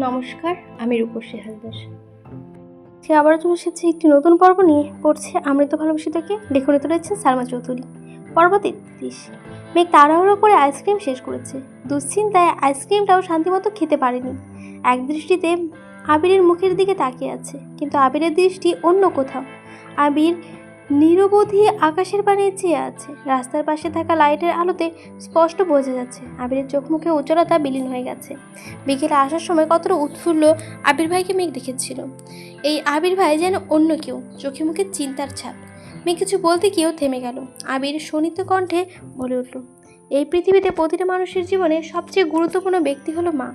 নমস্কার, আমি রূপসী হালদার। সে আবারও চলে এসেছে একটি নতুন পর্ব নিয়ে। পড়ছে আমৃত ভালোবাসি থেকে লেখনিতে রয়েছে সালমা চৌধুরী। পর্ব তেত্রিশ মেঘ তাড়াহুড়ো করে আইসক্রিম শেষ করেছে। দুশ্চিন্তায় আইসক্রিমটাও শান্তিমতো খেতে পারেনি। এক দৃষ্টিতে আবিরের মুখের দিকে তাকিয়ে আছে, কিন্তু আবিরের দৃষ্টি অন্য কোথাও। আবির নিরবধি আকাশের পানে চেয়ে আছে। রাস্তার পাশে থাকা লাইটের আলোতে স্পষ্ট বোঝা যাচ্ছে, আবিরের চোখ মুখে উজ্জ্বলতা বিলীন হয়ে গেছে। বিকেলে আসার সময় কতটা উৎফুল্ল আবির ভাইকে মেঘ দেখেছিল। এই আবির ভাই যেন অন্য কেউ, চোখে মুখে চিন্তার ছাপ। মেঘ কিছু বলতে গিয়েও থেমে গেল। আবির শোনিত কণ্ঠে বলে উঠল, এই পৃথিবীতে প্রতিটা মানুষের জীবনে সবচেয়ে গুরুত্বপূর্ণ ব্যক্তি হলো মা।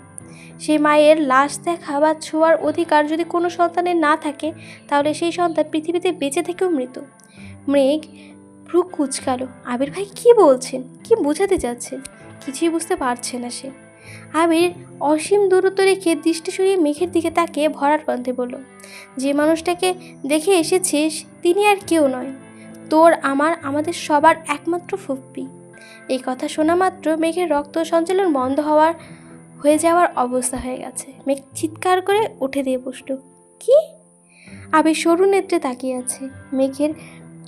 সেই মায়ের লাশ দেখা বা ছোঁয়ার অধিকার যদি কোনো সন্তানের না থাকে, তাহলে সেই সন্তান পৃথিবীতে বেঁচে থেকেও মৃত। মেঘ ভ্রু কুচকালো। আবির ভাই কি বলছেন? কি বোঝাতে চাচ্ছেন কিছুই বুঝতে পারছে না সে। আবির অসীম দূরত্ব রেখে দৃষ্টি সরিয়ে মেঘের দিকে তাকিয়ে ভরার কণ্ঠে বলল, যে মানুষটাকে দেখে এসেছিস, তিনি আর কেউ নয়। তোর, আমার, আমাদের সবার একমাত্র ফুপ্পি এই কথা শোনা মাত্র মেঘের রক্ত সঞ্চালন বন্ধ হওয়ার হয়ে যাওয়ার অবস্থা হয়ে গেছে। মেঘ চিৎকার করে উঠে দিয়ে বসল। কি? আবির সরু নেত্রে তাকিয়ে আছে। মেঘের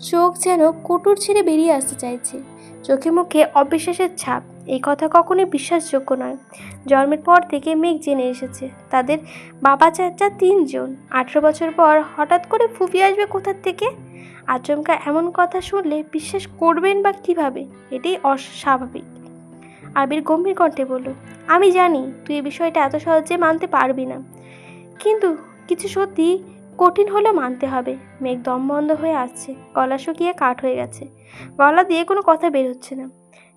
চোখ যেন কোটর ছেড়ে বেরিয়ে আসতে চাইছে। চোখে মুখে অবিশ্বাসের ছাপ। এই কথা কখনোই বিশ্বাসযোগ্য নয়। জন্মের পর থেকে মেঘ জেনে এসেছে, তাদের বাবা চাচা তিনজন। আঠেরো বছর পর হঠাৎ করে ফুফি আসবে কোথার থেকে? আচমকা এমন কথা শুনলে বিশ্বাস করবেন বা কীভাবে? এটাই অস্বাভাবিক। আবির গম্ভীর কণ্ঠে বলল, আমি জানি তুই এই বিষয়টা এত সহজে মানতে পারবি না। কিন্তু কিছু সত্যি কঠিন হলেও মানতে হবে। মেঘ দম বন্ধ হয়ে আসছে, গলা শুকিয়ে কাঠ হয়ে গেছে। গলা দিয়ে কোনো কথা বের হচ্ছে না।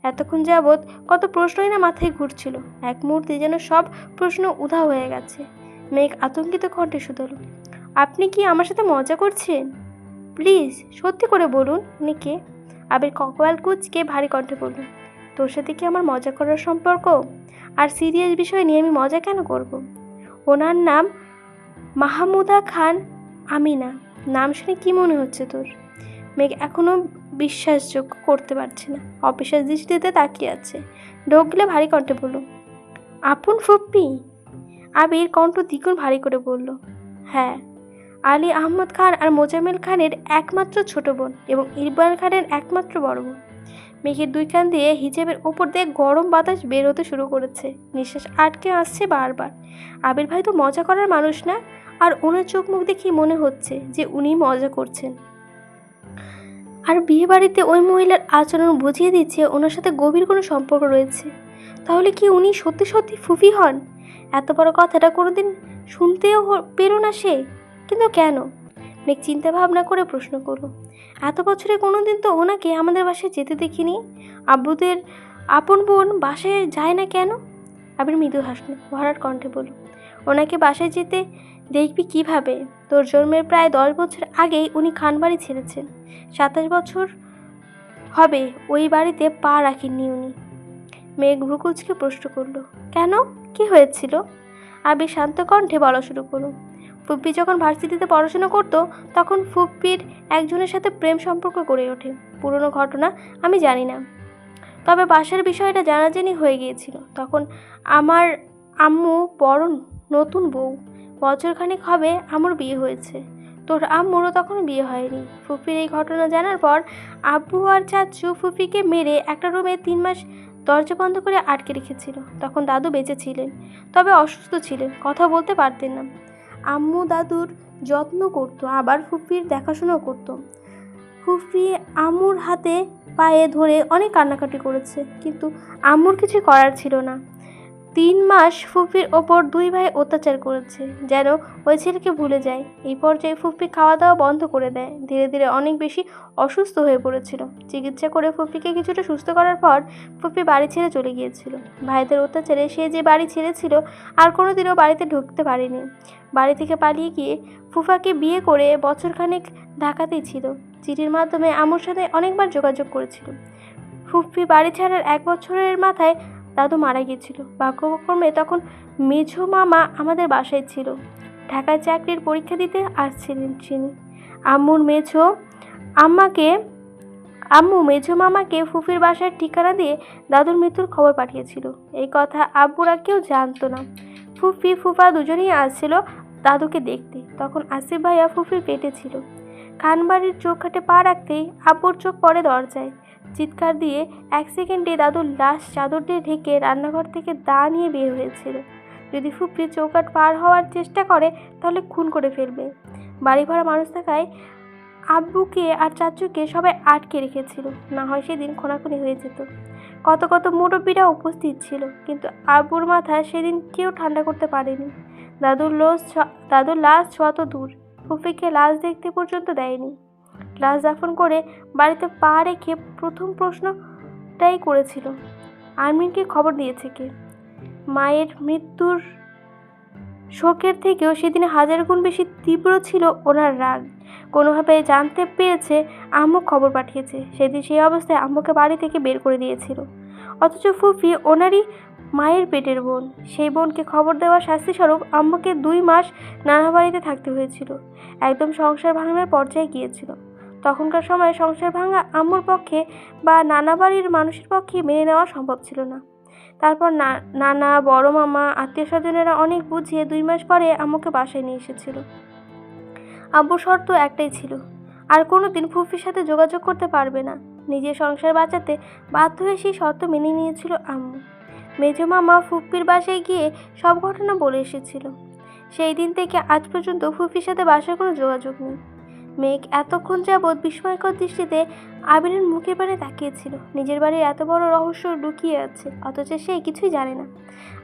এতক্ষণ যাবৎ কত প্রশ্নই না মাথায় ঘুরছিল। এক মুহূর্তে যেন সব প্রশ্ন উধা হয়ে গেছে। মেঘ আতঙ্কিত কণ্ঠে শুধল, আপনি কি আমার সাথে মজা করছেন? প্লিজ, সত্যি করে বলুন, উনি কে? আবির ককওয়াল কুচকে ভারী কণ্ঠে বলুন তোর সাথে কি আমার মজা করার সম্পর্ক? আর সিরিয়াস বিষয় নিয়ে আমি মজা কেন করব। ওনার নাম মাহমুদা খান আমিনা। নাম শুনে কি মনে হচ্ছে তোর? মেঘ এখনও বিশ্বাসযোগ্য করতে পারছে না। অবিশ্বাস দৃষ্টিতে তাকিয়ে আছে। ঢোক গেলে ভারী কণ্ঠে বলল, আপন ফুপ্পি? আবির কণ্ঠ দ্বিগুণ ভারী করে বলল হ্যাঁ। আলী আহমদ খান আর মোজাম্মেল খানের একমাত্র ছোট বোন এবং ইরবান খানের একমাত্র বড় বোন। মেঘের দুই কান দিয়ে হিজেবের ওপর দিয়ে গরম বাতাস বের হতে শুরু করেছে। নিঃশ্বাস আটকে আসছে বারবার। আবির ভাই তো মজা করার মানুষ না, আর ওনার চোখ মুখ দেখে মনে হচ্ছে যে উনি মজা করছেন। আর বিয়ে বাড়িতে ওই মহিলার আচরণ বুঝিয়ে দিচ্ছে ওনার সাথে গভীর কোনো সম্পর্ক রয়েছে। তাহলে কি উনি সত্যি সত্যি ফুফি হন? এত বড় কথাটা কোনোদিন শুনতেও পেরো না সে। কিন্তু কেন? মেঘ চিন্তা ভাবনা করে প্রশ্ন করল। এত বছরে কোনো দিন তো ওনাকে আমাদের বাসায় যেতে দেখিনি। আব্বুদের আপন বোন বাসায় যায় না কেন? আবির মৃদু হাসলো ভরার কণ্ঠে বলল, ওনাকে বাসায় যেতে দেখবি কীভাবে? তোর জন্মের প্রায় দশ বছর আগেই উনি খানবাড়ি ছেড়েছেন। সাতাশ বছর হবে, ওই বাড়িতে পা রাখেননি উনি। মেয়ে ভ্রুকুচকে প্রশ্ন করল, কেন? কি হয়েছিল? আবির শান্ত কণ্ঠে বলা শুরু করল ফুপ্পি যখন ভার্সিটিতে পড়াশোনা করতো, তখন ফুপ্পির একজনের সাথে প্রেম সম্পর্ক গড়ে ওঠে। পুরনো ঘটনা আমি জানি না। তবে বাসার বিষয়টা জানাজানি হয়ে গিয়েছিল। তখন আমার আম্মু বড় নতুন বউ। বছরখানেক হবে আমার বিয়ে হয়েছে। তোর আম্মুরও তখন বিয়ে হয়নি। ফুপির এই ঘটনা জানার পর আব্বু আর চাচু ফুপিকে মেরে একটা রুমে তিন মাস দরজা বন্ধ করে আটকে রেখেছিল। তখন দাদু বেঁচে ছিলেন, তবে অসুস্থ ছিলেন। কথা বলতে পারতেন না। আম্মু দাদুর যত্ন করত, আবার ফুপির দেখাশোনাও করত। ফুফি আম্মুর হাতে পায়ে ধরে অনেক কান্নাকাটি করেছে, কিন্তু আম্মুর কিছু করার ছিল না। তিন মাস ফুফির ওপর দুই ভাই অত্যাচার করেছে, যেন ওই ছেলেকে ভুলে যায়। এই পর্যায়ে ফুফি খাওয়া দাওয়া বন্ধ করে দেয়। ধীরে ধীরে অনেক বেশি অসুস্থ হয়ে পড়েছিল। চিকিৎসা করে ফুফিকে কিছুটা সুস্থ করার পর ফুফি বাড়ি ছেড়ে চলে গিয়েছিল। ভাইদের অত্যাচারে সে যে বাড়ি ছেড়েছিল, আর কোনোদিনও বাড়িতে ঢুকতে পারেনি। বাড়ি থেকে পালিয়ে গিয়ে ফুফাকে বিয়ে করে বছরখানেক ঢাকাতেই ছিল। চিঠির মাধ্যমে আমুর সাথে অনেকবার যোগাযোগ করেছিল। ফুফি বাড়ি ছাড়ার এক বছরের মাথায় দাদু মারা গিয়েছিল। ভাগ্যক্রমে তখন মেঝো মামা আমাদের বাসায় ছিল। ঢাকায় চাকরির পরীক্ষা দিতে আসছিলেন তিনি। আম্মুর মেঝো আম্মাকে, আম্মু মেঝো মামাকে ফুফির বাসার ঠিকানা দিয়ে দাদুর মৃত্যুর খবর পাঠিয়েছিল। এই কথা আব্বুরা কেউ জানতো না। ফুফি, ফুফা দুজনেই আসছিল দাদুকে দেখতে। তখন আসিফ ভাইয়া ফুফির পেটে ছিল। খানবাড়ির চোখ খাটে পা রাখতেই আব্বুর চোখ পড়ে দরজায়। চিৎকার দিয়ে এক সেকেন্ডে দাদুর লাশ চাদর দিয়ে ঢেকে রান্নাঘর থেকে দা নিয়ে বের হয়েছিল। যদি ফুপি চৌকাট পার হওয়ার চেষ্টা করে, তাহলে খুন করে ফেলবে। বাড়ি ভরা মানুষ থাকায় আব্বুকে আর চাচুকে সবাই আটকে রেখেছিল। না হয় সেদিন খোনাখুনি হয়ে যেত। কত কত মুরব্বীরা উপস্থিত ছিল, কিন্তু আব্বুর মাথায় সেদিন কেউ ঠান্ডা করতে পারেনি। দাদুর লোস দাদুর লাশ ছোঁয়া তো দূর। ফুফিকে লাশ দেখতে পর্যন্ত দেয়নি। লাশ দাফন করে বাড়িতে পা রেখে প্রথম প্রশ্নটাই করেছিল। আর্মিনকে খবর দিয়েছে কে? মায়ের মৃত্যুর শোকের থেকেও সেদিন হাজার গুণ বেশি তীব্র ছিল ওনার রাগ। কোনোভাবে জানতে পেরেছে, আম্মু খবর পাঠিয়েছে। সেদিন সেই অবস্থায় আম্মুকে বাড়ি থেকে বের করে দিয়েছিল। অথচ ফুফি ওনারই মায়ের পেটের বোন। সেই বোনকে খবর দেওয়ার শাস্তিস্বরূপ আম্মুকে দুই মাস নানা বাড়িতে থাকতে হয়েছিল। একদম সংসার ভাঙার পর্যায়ে গিয়েছিল। তখনকার সময় সংসার ভাঙা আম্মুর পক্ষে বা নানা বাড়ির মানুষের পক্ষে মেনে নেওয়া সম্ভব ছিল না। তারপর নানা, বড় মামা, আত্মীয় স্বজনেরা অনেক বুঝিয়ে দুই মাস পরে আম্মুকে বাসায় নিয়ে এসেছিল। আব্বুর শর্ত একটাই ছিল, আর কোনো দিন ফুফির সাথে যোগাযোগ করতে পারবে না। নিজের সংসার বাঁচাতে বাধ্য হয়ে সেই শর্ত মেনে নিয়েছিল আম্মু। মেজো মামা ফুপ্পির বাসায় গিয়ে সব ঘটনা বলে এসেছিল। সেই দিন থেকে আজ পর্যন্ত ফুফির সাথে বাসার কোনো যোগাযোগ নেই। মেঘ এতক্ষণ যাবৎ বিস্ময়কর দৃষ্টিতে আবিরের মুখের পানে তাকিয়েছিল। নিজের বাড়ির এত বড় রহস্য লুকিয়ে আছে, অথচ সে কিছুই জানে না।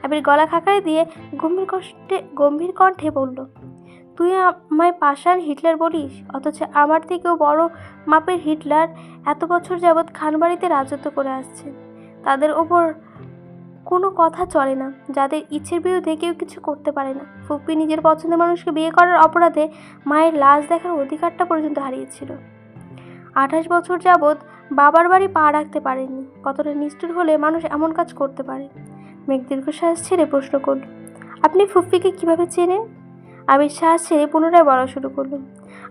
আবির গলা খাকারে দিয়ে গম্ভীর কষ্টে, গম্ভীর কণ্ঠে বলল, তুই আমায় পাষাণ হিটলার বলিস? অথচ আমার থেকেও বড় মাপের হিটলার এত বছর যাবৎ খানবাড়িতে রাজত্ব করে আসছে। তাদের ওপর কোনো কথা চলে না। যাদের ইচ্ছের বিরুদ্ধে কেউ কিছু করতে পারে না। ফুপ্পি নিজের পছন্দের মানুষকে বিয়ে করার অপরাধে মায়ের লাশ দেখার অধিকারটা পর্যন্ত হারিয়েছিল। আঠাশ বছর যাবৎ বাবার বাড়ি পা রাখতে পারেনি কতটা নিষ্ঠুর হলে মানুষ এমন কাজ করতে পারে? মেঘ দীর্ঘশ্বাস ছেড়ে প্রশ্ন করল, আপনি ফুপ্পিকে কীভাবে চেনেন? আমি শ্বাস ছেড়ে পুনরায় বলা শুরু করলাম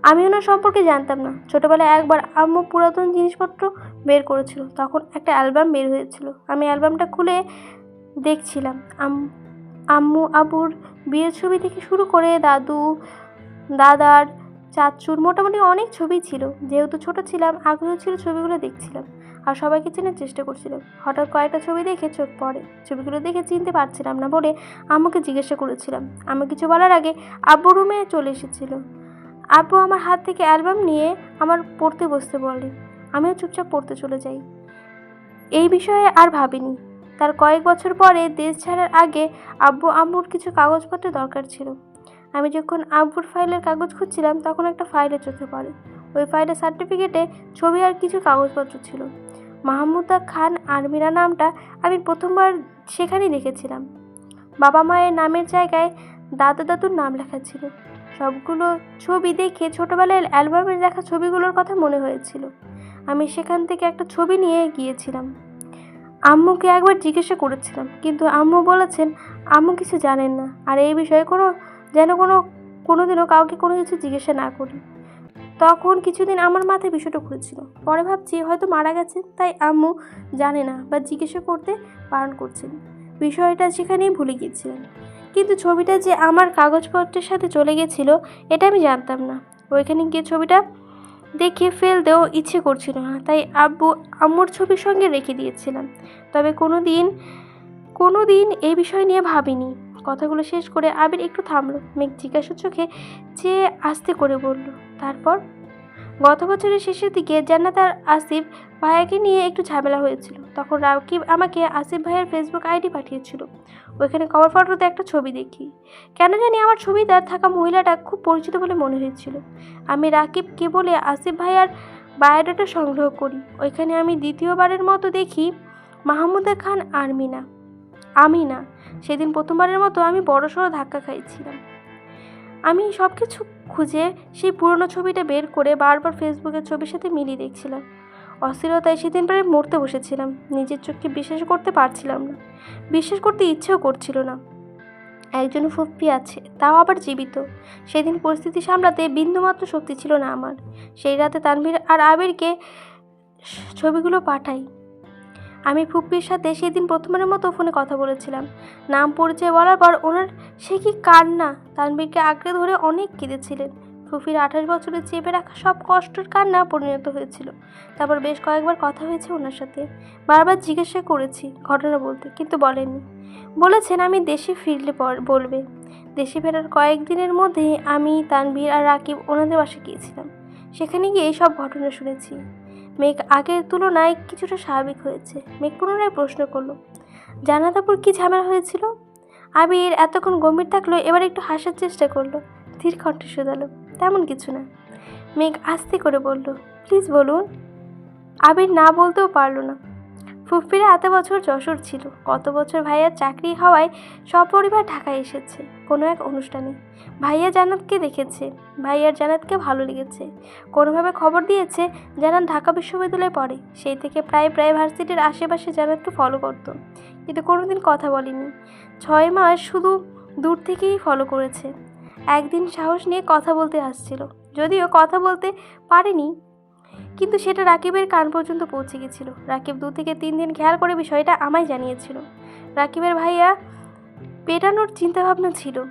আমি ওনার সম্পর্কে জানতাম না। ছোটবেলায় একবার আম্মু পুরাতন জিনিসপত্র বের করেছিল। তখন একটা অ্যালবাম বের হয়েছিল। আমি অ্যালবামটা খুলে দেখছিলাম। আম্মু আবুর বিয়ের ছবি থেকে শুরু করে দাদু, দাদার চাচুর মোটামুটি অনেক ছবি ছিল। যেহেতু ছোট ছিলাম, আগ্রহ ছিল ছবিগুলো দেখছিলাম আর সবাইকে চেনার চেষ্টা করছিলাম। হঠাৎ কয়েকটা ছবি দেখে চোখ পড়ে। ছবিগুলো দেখে চিনতে পারছিলাম না বলে আম্মুকে জিজ্ঞাসা করেছিলাম। আমি কিছু বলার আগে আব্বু রুমে চলে এসেছিল। আব্বু আমার হাত থেকে অ্যালবাম নিয়ে আমার পড়তে বসতে বলে, আমিও চুপচাপ পড়তে চলে যাই। এই বিষয়ে আর ভাবিনি। তার কয়েক বছর পরে দেশ ছাড়ার আগে আব্বু আম্মুর কিছু কাগজপত্র দরকার ছিল। আমি যখন আব্বুর ফাইলের কাগজ খুঁজছিলাম, তখন একটা ফাইলে চোখে পড়ে। ওই ফাইলের সার্টিফিকেটে ছবি আর কিছু কাগজপত্র ছিল। মাহমুদা খান আরমিরা নামটা আমি প্রথমবার সেখানেই দেখেছিলাম। বাবা মায়ের নামের জায়গায় দাদা দাদুর নাম লেখা ছিল। সবগুলো ছবি দেখে ছোটোবেলায় অ্যালবামের দেখা ছবিগুলোর কথা মনে হয়েছিল। আমি সেখান থেকে একটা ছবি নিয়ে গিয়েছিলাম। আম্মুকে একবার জিজ্ঞাসা করেছিলাম, কিন্তু আম্মু বলেছেন আম্মু কিছু জানেন না। আর এই বিষয়ে কোনো, যেন কোনো, কোনোদিনও কাউকে কোনো কিছু জিজ্ঞাসা না করি। তখন কিছুদিন আমার মাথায় বিষয়টা ঘুরেছিল। পরে ভাবছি হয়তো মারা গেছে তাই আম্মু জানে না বা জিজ্ঞাসা করতে বারণ করছেন। বিষয়টা সেখানেই ভুলে গিয়েছিলেন কিন্তু ছবিটা যে আমার কাগজপত্রের সাথে চলে গেছিল, এটা আমি জানতাম না। ওইখানে গিয়ে ছবিটা দেখে ফেল ফেলতেও ইচ্ছে করছিল না, তাই আব্বু আম্মুর ছবির সঙ্গে রেখে দিয়েছিলাম। তবে কোনো দিন কোনো দিন এই বিষয় নিয়ে ভাবিনি। কথাগুলো শেষ করে আবির একটু থামলো। মেঘ জিজ্ঞাসা চোখে চেয়ে আস্তে করে বলল, তারপর? গত বছরের শেষের দিকে জান্নাত আর আসিফ ভাইয়াকে নিয়ে একটু ঝামেলা হয়েছিল। তখন রাকিব আমাকে আসিফ ভাইয়ের ফেসবুক আইডি পাঠিয়েছিল। ওইখানে কভার ফটোতে একটা ছবি দেখি। কেন জানি আমার ছবিদার থাকা মহিলাটা খুব পরিচিত বলে মনে হয়েছিল। আমি রাকিবকে বলে আসিফ ভাইয়ার বায়োডাটা সংগ্রহ করি। ওইখানে আমি দ্বিতীয়বারের মতো দেখি মাহমুদা খান আর্মিনা আমি না সেদিন প্রথমবারের মতো আমি বড়সড় ধাক্কা খাইছিলাম। আমি সব কিছু খুঁজে সেই পুরনো ছবিটা বের করে বারবার ফেসবুকের ছবির সাথে মিলিয়ে দেখছিলাম। অস্থিরতায় সেদিন প্রায় মরতে বসেছিলাম। নিজের চোখকে বিশ্বাস করতে পারছিলাম না। বিশ্বাস করতে ইচ্ছেও করছিল না। একজন ফুপ্পি আছে, তাও আবার জীবিত। সেদিন পরিস্থিতি সামলাতে বিন্দুমাত্র শক্তি ছিল না আমার। সেই রাতে তানভীর আর আবিরকে ছবিগুলো পাঠাই। আমি ফুপ্পির সাথে সেদিন প্রথমবারের মতো ফোনে কথা বলেছিলাম। নাম পরিচয় বলার পর ওনার সে কি কান্না? তানবীরকে আঁকড়ে ধরে অনেক কেঁদেছিলেন। ফুফির আঠাশ বছরে চেপে রাখা সব কষ্টের কান্না পরিণত হয়েছিল। তারপর বেশ কয়েকবার কথা হয়েছে ওনার সাথে। বারবার জিজ্ঞাসা করেছি ঘটনা বলতে, কিন্তু বলেননি। বলেছেন, আমি দেশে ফিরলে পর বলবে। দেশে ফেরার কয়েকদিনের মধ্যে আমি তানভীর আর রাকিব ওনাদের বাসা গিয়েছিলাম। সেখানে গিয়ে এই সব ঘটনা শুনেছি। মেঘ আগের তুলনায় কিছুটা স্বাভাবিক হয়েছে। মেঘ পুনরায় প্রশ্ন করল জানা জানাতাপুর কী ঝামেলা হয়েছিল? আবির এতক্ষণ গম্ভীর থাকল, এবার একটু হাসার চেষ্টা করল। ধীর কণ্ঠে শুধালো, তেমন কিছু না। মেঘ আস্তে করে বলল, প্লিজ বলুন। আবির না বলতেও পারল না। ফুফিরা এত বছর যশোর ছিল। কত বছর ভাইয়ার চাকরি হওয়ায় সপরিবার ঢাকায় এসেছে কোনো এক অনুষ্ঠানে। ভাইয়া জানাতকে দেখেছে। ভাইয়ার জানাতকে ভালো লেগেছে। কোনোভাবে খবর দিয়েছে জানাত ঢাকা বিশ্ববিদ্যালয়ে পড়ে। সেই থেকে প্রায় প্রায় ভার্সিটির আশেপাশে জান্নাতকে ফলো করতো। কিন্তু কোনোদিন কথা বলেনি। ছয় মাস শুধু দূর থেকেই ফলো করেছে। একদিন সাহস নিয়ে কথা বলতে আসছিল। যদিও কথা বলতে পারেনি কিন্তু সেটা রাকিবের কান পর্যন্ত পৌঁছে গেছিল। রাকিব দু থেকে তিন দিন খেয়াল করে বিষয়টা আমায় জানিয়েছিল। রাকিবের ভাইয়া পেটানোর চিন্তাভাবনা ছিল।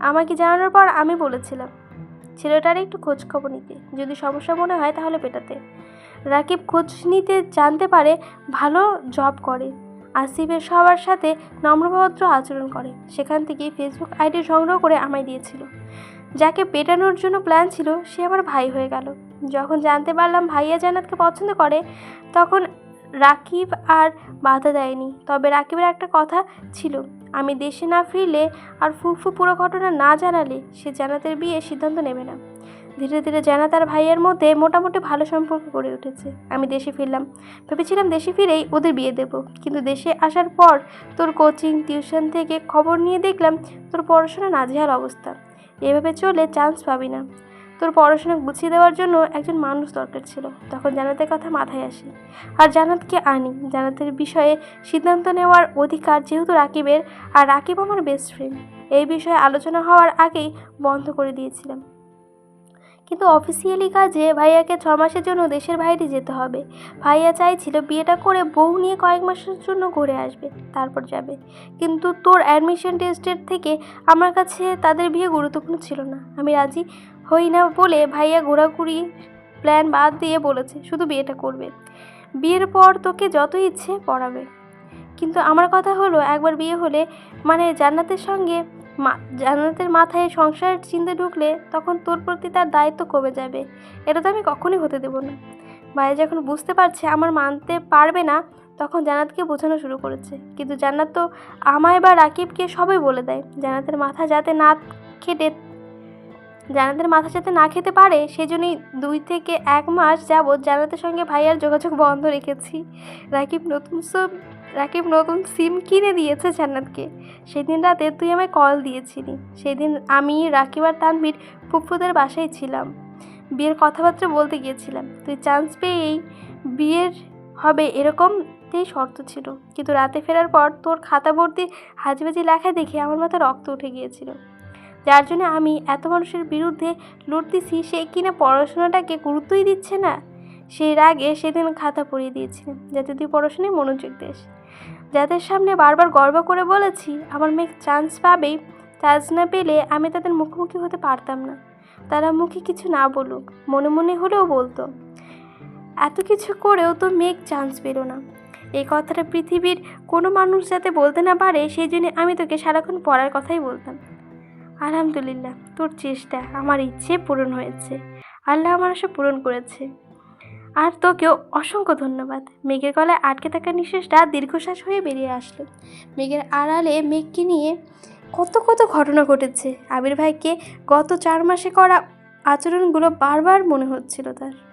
আমাকে জানানোর পর আমি বলেছিলাম, ছেলেটার একটু খোঁজ খবর নিতে। যদি সমস্যা মনে হয় তাহলে পেটাতে। রাকিব খোঁজ নিতে জানতে পারে ভালো জব করে। আসিফের সবার সাথে নম্রভদ্র আচরণ করে। সেখান থেকে ফেসবুক আইডি সংগ্রহ করে আমায় দিয়েছিল। যাকে পেটানোর জন্য প্ল্যান ছিল, সে আমার ভাই হয়ে গেল। যখন জানতে পারলাম ভাইয়া জান্নাতকে পছন্দ করে, তখন রাকিব আর বাধা দেয়নি। তবে রাকিবের একটা কথা ছিল, আমি দেশে না ফিরলে আর ফুফু পুরো ঘটনা না জানালে সে জানাতের বিয়ে সিদ্ধান্ত নেবে না। ধীরে ধীরে জানাত আর ভাইয়ের মধ্যে মোটামুটি ভালো সম্পর্ক গড়ে উঠেছে। আমি দেশে ফিরলাম। ভেবেছিলাম দেশে ফিরেই ওদের বিয়ে দেব। কিন্তু দেশে আসার পর তোর কোচিং টিউশন থেকে খবর নিয়ে দেখলাম তোর পড়াশোনা নাজেহাল অবস্থা। এভাবে চলে চান্স পাবি না। তোর পড়াশোনা গুছিয়ে দেওয়ার জন্য একজন মানুষ দরকার ছিল। তখন জানাতের কথা মাথায় আসে। আর জানাতকে আনি। জানাতের বিষয়ে সিদ্ধান্ত নেওয়ার অধিকার যেহেতু রাকিবের, আর রাকিব আমার বেস্ট ফ্রেন্ড এই বিষয়ে আলোচনা হওয়ার আগেই বন্ধ করে দিয়েছিলাম। কিন্তু অফিসিয়ালি কাজে ভাইয়াকে ছ মাসের জন্য দেশের বাইরে যেতে হবে। ভাইয়া চাইছিল বিয়েটা করে বউ নিয়ে কয়েক মাসের জন্য ঘুরে আসবে, তারপর যাবে। কিন্তু তোর অ্যাডমিশন টেস্টের থেকে আমার কাছে তাদের বিয়ে গুরুত্বপূর্ণ ছিল না। আমি রাজি হই না বলে ভাইয়া ঘোরাঘুরি প্ল্যান বাদ দিয়ে বলেছে, শুধু বিয়েটা করবে। বিয়ের পর তোকে যত ইচ্ছে পড়াবে। কিন্তু আমার কথা হলো, একবার বিয়ে হলে মানে জান্নাতের সঙ্গে মা, জান্নাতের মাথায় সংসারের চিন্তা ঢুকলে তখন তোর প্রতি তার দায়িত্ব কমে যাবে। এটা তো আমি কখনোই হতে দেবো না। ভাইয়া যখন বুঝতে পারছে আমার মানতে পারবে না, তখন জান্নাতকে বোঝানো শুরু করেছে। কিন্তু জান্নাত তো আমায় বা রাকিবকে সবাই বলে দেয়। জান্নাতের মাথা যাতে না খেটে, জান্নাতের মাথা যাতে না খেতে পারে, সেজন্যই দুই থেকে এক মাস যাবৎ জান্নাতের সঙ্গে ভাইয়ার যোগাযোগ বন্ধ রেখেছি। রাকিব নতুন সব রাকিব নতুন সিম কিনে দিয়েছে জান্নাতকে। সেদিন রাতে তুই আমায় কল দিয়েছিলি। সেদিন আমি, রাকিব আর তানভীর ফুফুদের বাসায় ছিলাম। বিয়ের কথাবার্তা বলতে গিয়েছিলাম। তুই চান্স পেয়েই বিয়ের হবে এরকমতেই শর্ত ছিল। কিন্তু রাতে ফেরার পর তোর খাতা ভর্তি হাজিবাজি লেখা দেখে আমার মাথা রক্ত উঠে গিয়েছিল। যার জন্য আমি এত মানুষের বিরুদ্ধে লড়তেছি সে কিনা পড়াশোনাটাকে গুরুত্বই দিচ্ছে না? সেই রাগে সেদিন খাতা পড়িয়ে দিয়েছিলাম, যাতে তুই পড়াশোনায় মনোযোগ দিস। যাদের সামনে বারবার গর্ব করে বলেছি, আমার মেয়ে চান্স পাবেই। চান্স না পেলে আমি তাদের মুখোমুখি হতে পারতাম না। তারা মুখে কিছু না বলুক, মনে মনে হলেও বলতো। এত কিছু করেও তো মেঘ চান্স পেল না। এই কথাটা পৃথিবীর কোনো মানুষ যাতে বলতে না পারে, সেই জন্য আমি তোকে সারাক্ষণ পড়ার কথাই বলতাম। আলহামদুলিল্লাহ, তোর চেষ্টা আমার ইচ্ছে পূরণ হয়েছে। আল্লাহ আমার আশা পূরণ করেছে। আর তোকেও অসংখ্য ধন্যবাদ। মেঘের গলায় আটকে থাকা নিঃশ্বাসটা দীর্ঘশ্বাস হয়ে বেরিয়ে আসলো। মেঘের আড়ালে মেঘকে নিয়ে কত কত ঘটনা ঘটেছে। আবির ভাইকে গত চার মাসে করা আচরণগুলো বারবার মনে হচ্ছিল তার।